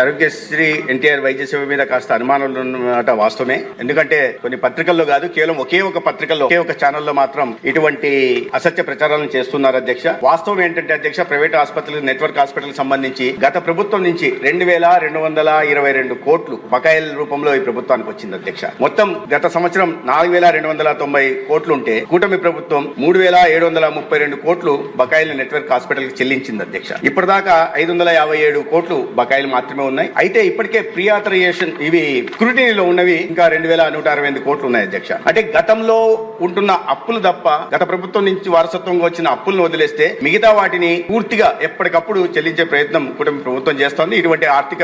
ఆరోగ్యశ్రీ ఎన్టీఆర్ వైద్య సేవ మీద కాస్త అనుమానాలు ఉన్నమాట వాస్తవమే. ఎందుకంటే కొన్ని పత్రికల్లో కాదు కేవలం ఒకే ఒక పత్రికల్లో ఒకే ఒక ఛానల్లో మాత్రం ఇటువంటి అసత్య ప్రచారాలను చేస్తున్నారు అధ్యక్ష. వాస్తవం ఏంటంటే అధ్యక్ష ప్రైవేట్ ఆసుపత్రులు నెట్వర్క్ హాస్పిటల్ సంబంధించి గత ప్రభుత్వం నుంచి రెండు వేల రెండు వందల ఇరవై రెండు కోట్లు బకాయిల రూపంలో ఈ ప్రభుత్వానికి వచ్చింది అధ్యక్ష. మొత్తం గత సంవత్సరం నాలుగు వేల రెండు వందల తొంభై కోట్లు ఉంటే కూటమి ప్రభుత్వం మూడు వేల ఏడు వందల ముప్పై రెండు కోట్లు బకాయిల నెట్వర్క్ హాస్పిటల్కి చెల్లించింది అధ్యక్ష. ఇప్పటిదాకా ఐదు వందల యాభై ఏడు కోట్లు బకాయిలు మాత్రమే ఉన్నాయి. అయితే ఇప్పటికే ప్రీ ఆథరైజేషన్ ఇవి స్క్రూటినీలో ఉన్నవి ఇంకా రెండు వేల నూట అరవై ఎనిమిది కోట్లు ఉన్నాయి అధ్యక్ష. అంటే గతంలో ఉంటున్న అప్పులు తప్ప గత ప్రభుత్వం నుంచి వారసత్వంగా వచ్చిన అప్పులను వదిలేస్తే మిగతా వాటిని పూర్తిగా ఎప్పటికప్పుడు చెల్లించే ప్రయత్నం కుటుంబ ప్రభుత్వం చేస్తోంది. ఇటువంటి ఆర్థిక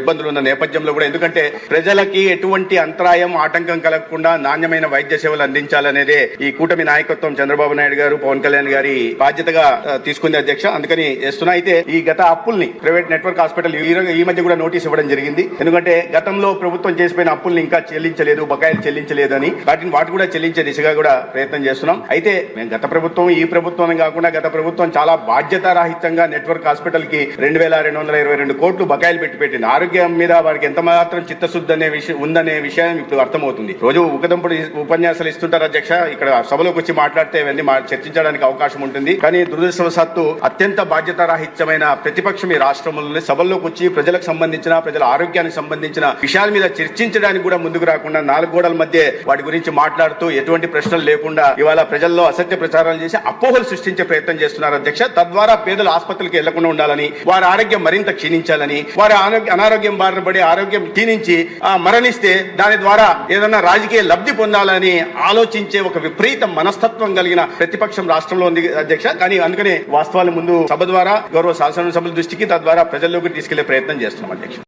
ఇబ్బందులు ఉన్న నేపథ్యంలో కూడా ఎందుకంటే ప్రజలకి ఎటువంటి అంతరాయం ఆటంకం కలగకుండా నాణ్యమైన వైద్య సేవలు అందించాలనేదే ఈ కూటమి నాయకత్వం చంద్రబాబు నాయుడు గారు పవన్ కళ్యాణ్ గారి బాధ్యతగా తీసుకుంది అధ్యక్ష. అందుకని చేస్తున్నా. అయితే ఈ గత అప్పుల్ని ప్రైవేట్ నెట్వర్క్ హాస్పిటల్ ఈ ఈ మధ్య కూడా నోటీస్ ఇవ్వడం జరిగింది. ఎందుకంటే గతంలో ప్రభుత్వం చేసిపోయిన అప్పుల్ని ఇంకా చెల్లించలేదు బకాయిలు చెల్లించలేదు అని వాటిని వాటి కూడా చెల్లించే దిశగా కూడా ప్రయత్నం చేస్తున్నాం. అయితే మేము గత ప్రభుత్వం ఈ ప్రభుత్వం కాకుండా గత ప్రభుత్వం చాలా బాధ్యతారాహిత్యంగా నెట్వర్క్ హాస్పిటల్కి రెండు వేల రెండు వందల ఇరవై రెండు కోట్లు బకాయిలు పెట్టి పెట్టింది. ఆరోగ్యం మీద వారికి ఎంత మాత్రం చిత్తశుద్ధి అనే విషయం ఉందనే విషయం ఇప్పుడు అర్థమవుతుంది. రోజు ఉకదంపుడు ఉపన్యాసాలు ఇస్తుంటారు అధ్యక్ష. ఇక్కడ సభలోకి వచ్చి మాట్లాడితే ఇవన్నీ చర్చించడానికి అవకాశం ఉంటుంది. కానీ దురదృష్టవశాత్తు అత్యంత బాధ్యతారాహిత్యమైన ప్రతిపక్షం ఈ రాష్ట్రంలో సభల్లోకి వచ్చి ప్రజలకు సంబంధించిన ప్రజల ఆరోగ్యానికి సంబంధించిన విషయాల మీద చర్చించడానికి కూడా ముందుకు రాకుండా నాలుగు గోడల మధ్య వాటి గురించి మాట్లాడుతూ ఎటువంటి ప్రశ్నలు లేకుండా ఇవాళ ప్రజల్లో అసత్య ప్రచారాలు చేసి అపోహలు సృష్టించే ప్రయత్నం చేస్తున్నారు అధ్యక్ష. తద్వారా పేదలు ఆసుపత్రికి వెళ్ళకుండా ఉండాలని వారి ఆరోగ్యం మరింత క్షీణించాలని వారి ఆరోగ్య అనారోగ్యం బారిన పడి ఆరోగ్యం క్షీణించి ఆ, మరణిస్తే దాని ద్వారా ఏదైనా రాజకీయ లబ్ధి పొందాలని ఆలోచించే ఒక విపరీత మనస్తత్వం కలిగిన ప్రతిపక్షం రాష్ట్రంలో ఉంది అధ్యక్ష. కానీ అందుకనే వాస్తవాల ముందు సభ ద్వారా గౌరవ శాసనసభల దృష్టికి తద్వారా ప్రజల్లోకి తీసుకెళ్ళే ప్రయత్నం ప్రయత్నం చేస్తున్నాం అధ్యక్ష